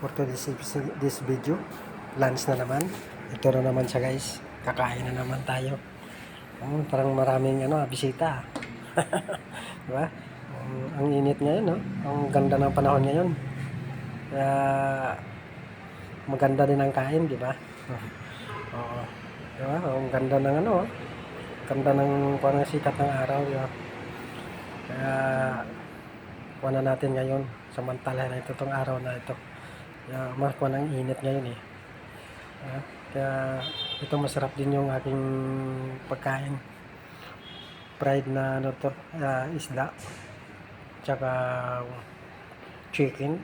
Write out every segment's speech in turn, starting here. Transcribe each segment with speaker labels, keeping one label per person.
Speaker 1: for today's this video. Lunch na naman. Ito na naman siya guys. Kakain na naman tayo. Oh, parang maraming ano, bisita. diba? Ang, ang init ngayon, no? Ang ganda ng panahon ngayon. Kaya maganda din ang kain, di ba? Oo. Diba? Ang ganda ng ano, ganda ng parang sikat ng araw, di ba? Kaya kuha na natin ngayon samantala na ito tong araw na ito kaya mas kuha ng init ngayon eh. Ah, kaya ito masarap din yung aking pagkain. Fried na ano to ah, isda tsaka chicken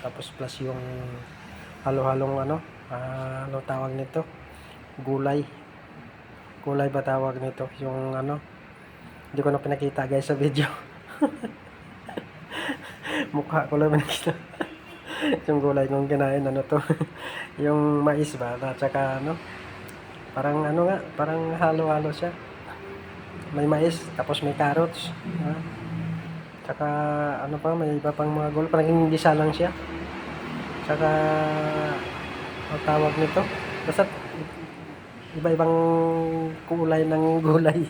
Speaker 1: tapos plus yung halo-halong ano ah, ano tawag nito? Gulay. Gulay ba tawag nito? Yung ano? Hindi ko na pinakita guys sa video. Mukha ko lang nakita yung gulay kong kinain ano to yung mais ba at saka ano parang ano nga parang halo-halo siya may mais tapos may carrots ha? tsaka ano pa may iba pang mga gulay parang hindi lang siya tsaka ang tawag nito basta iba-ibang kulay ng gulay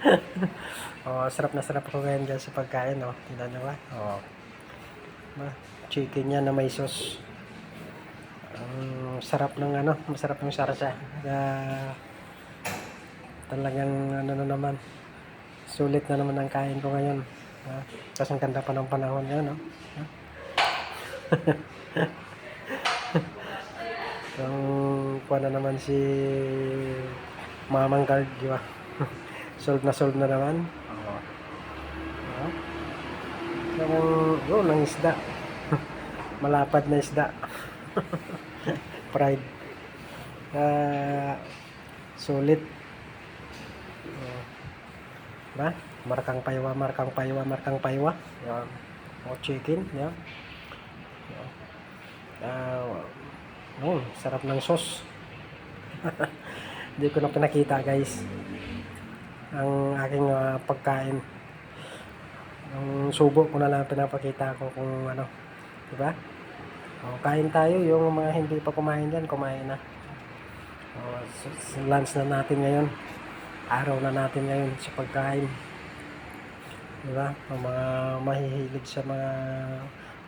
Speaker 1: oh, sarap na sarap ako ngayon guys sa pagkain, oh. Tingnan nyo? Oh. Ba, chicken niya na may sauce. Ang sarap ng ano, masarap ng sarsa. Kaya talagang ano na naman, sulit na naman ang kain ko ngayon. Ha? Tapos ang ganda pa ng panahon ngayon, no? Ha? Ang kuha na naman si Mamang Guard, di ba? solve na solve na naman. Oo. Oo. Yung, oh, ng isda. Malapad na isda. Pride. Ah, sulit. Oh. Ba? Markang paywa, markang paywa, markang paywa. Yan. O chicken, yan. Ah, oh, sarap ng sauce. Hindi ko na pinakita, guys ang aking ah, pagkain. Ang subo ko na lang pinapakita ko kung ano. Di ba? O, kain tayo. Yung mga hindi pa kumain dyan, kumain na. O, s- lunch na natin ngayon. Araw na natin ngayon sa pagkain. Di ba? Ang mga mahihilig sa mga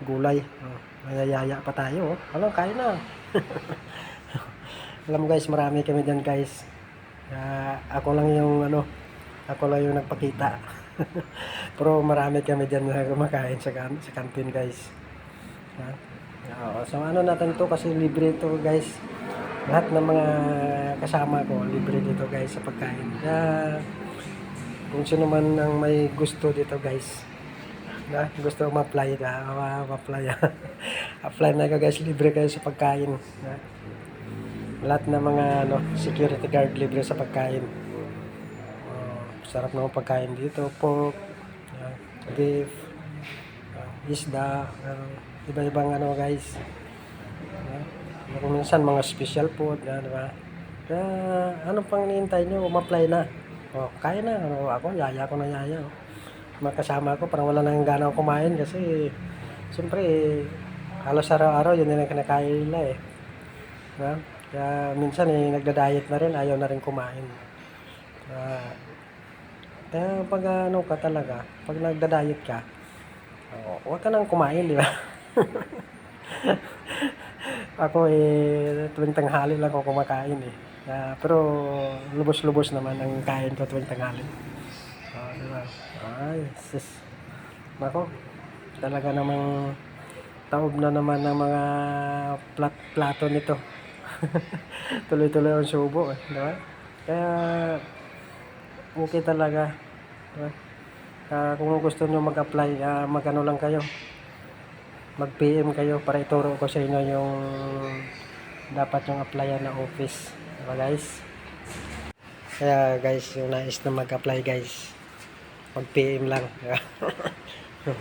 Speaker 1: gulay. O, mayayaya pa tayo. Oh. Ano, kain na. Alam guys, marami kami dyan guys. Kaya ako lang yung ano, ako lang yung nagpakita. Pero marami kami dyan na kumakain sa, kan sa canteen guys. Ha? Oo, so ano natin to kasi libre to guys. Lahat ng mga kasama ko libre dito guys sa pagkain. Kaya kung sino man ang may gusto dito guys. Na, gusto ma-apply na, ma- ma-apply. Apply na ka guys, libre kayo sa pagkain. Ha? Lahat ng mga ano, security guard libre sa pagkain. Oh, sarap ng pagkain dito. Pork, yan, beef, ah, isda, ano, iba-ibang ano guys. Yan. Kung minsan mga special food, yan, di ba? Kaya ano pang hinihintay nyo, ma-apply na. O, kaya na. Ano, ako, yaya ko na yaya. Oh. Mga ko, parang wala nang gana kumain kasi siyempre, halos araw-araw, yun din ang kinakain nila eh. Diba? Kaya minsan eh, nagda-diet na rin, ayaw na rin kumain. Kaya, kaya pag ano ka talaga, pag nagda-diet ka, oh, huwag ka nang kumain, di ba? ako eh, tuwing tanghali lang ako kumakain eh. Kaya, pero lubos-lubos naman ang kain ko tuwing tanghali. Oh, di ba? Ay, sis. Nako, talaga namang taob na naman ng mga plat plato nito. Tuloy-tuloy ang subo, eh, di ba? Kaya, okay talaga. Di ba? Ah, kung gusto nyo mag-apply, ah, mag-ano lang kayo. Mag-PM kayo para ituro ko sa inyo yung dapat yung applyan na office. Di ba guys? Kaya guys, yung nais na mag-apply guys, mag-PM lang.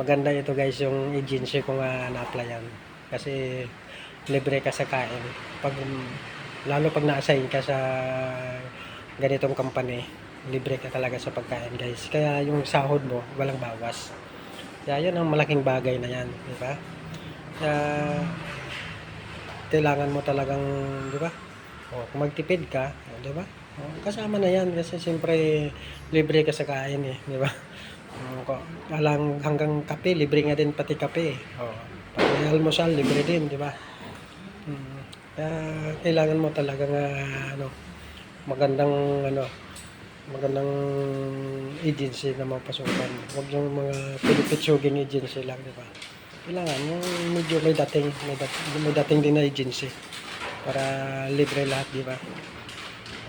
Speaker 1: Maganda ito guys yung agency ko nga na-applyan. Kasi libre ka sa kain. Pag, lalo pag na-assign ka sa ganitong company, libre ka talaga sa pagkain guys. Kaya yung sahod mo, walang bawas. Kaya yun ang malaking bagay na yan, di ba? Kaya, kailangan mo talagang, di ba? O, kung magtipid ka, o, di ba? O, kasama na yan kasi siyempre libre ka sa kain eh, di ba? O, alang hanggang kape, libre nga din pati kape. eh. O, pati almusal, libre din, di ba? Hmm. Kaya kailangan mo talaga nga ano, magandang ano, magandang agency na mapasukan. Huwag yung mga pinipitsuging agency lang, di ba? Kailangan yung medyo may dating, may dating, may dating din na agency para libre lahat, di ba?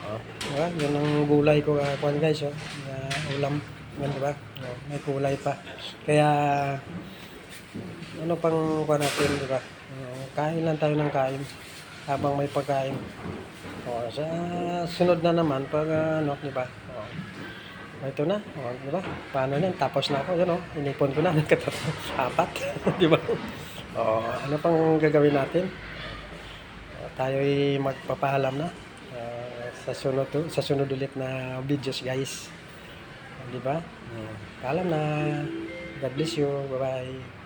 Speaker 1: Oh, diba? Yun ang gulay ko kakuan guys, oh. Na ulam, yan, di ba? Oh, may kulay pa. Kaya ano pang kuha natin, di ba? Oh, kain lang tayo ng kain habang may pagkain. Oh, sa sunod na naman pag ano, di ba? Oh. Ito na, oh, di ba? Paano na? Tapos na ako, yun oh. Inipon ko na ng katatlo. Apat, di ba? Oh, ano pang gagawin natin? Oh, tayo'y magpapaalam na ah, sa sunod sa sunod ulit na videos, guys. Di ba? Oh, paalam na. God bless you. Bye-bye.